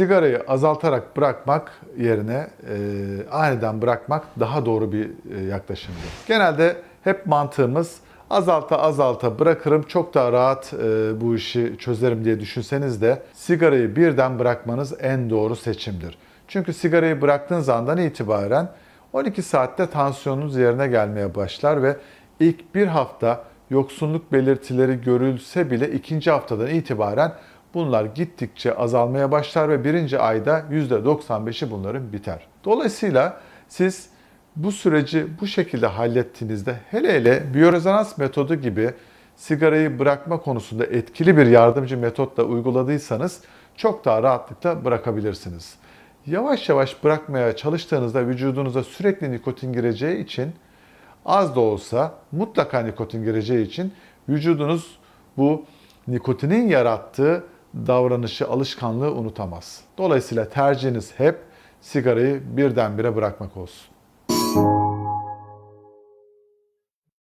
sigarayı azaltarak bırakmak yerine e, aniden bırakmak daha doğru bir e, yaklaşımdır. Genelde hep mantığımız azalta azalta bırakırım çok daha rahat e, bu işi çözerim diye düşünseniz de sigarayı birden bırakmanız en doğru seçimdir. Çünkü sigarayı bıraktığınız andan itibaren 12 saatte tansiyonunuz yerine gelmeye başlar ve ilk bir hafta yoksunluk belirtileri görülse bile ikinci haftadan itibaren bunlar gittikçe azalmaya başlar ve birinci ayda %95'i bunların biter. Dolayısıyla siz bu süreci bu şekilde hallettiğinizde hele hele biyorezonans metodu gibi sigarayı bırakma konusunda etkili bir yardımcı metotla uyguladıysanız çok daha rahatlıkla bırakabilirsiniz. Yavaş yavaş bırakmaya çalıştığınızda vücudunuza sürekli nikotin gireceği için az da olsa mutlaka nikotin gireceği için vücudunuz bu nikotinin yarattığı davranışı, alışkanlığı unutamaz. Dolayısıyla tercihiniz hep sigarayı birdenbire bırakmak olsun.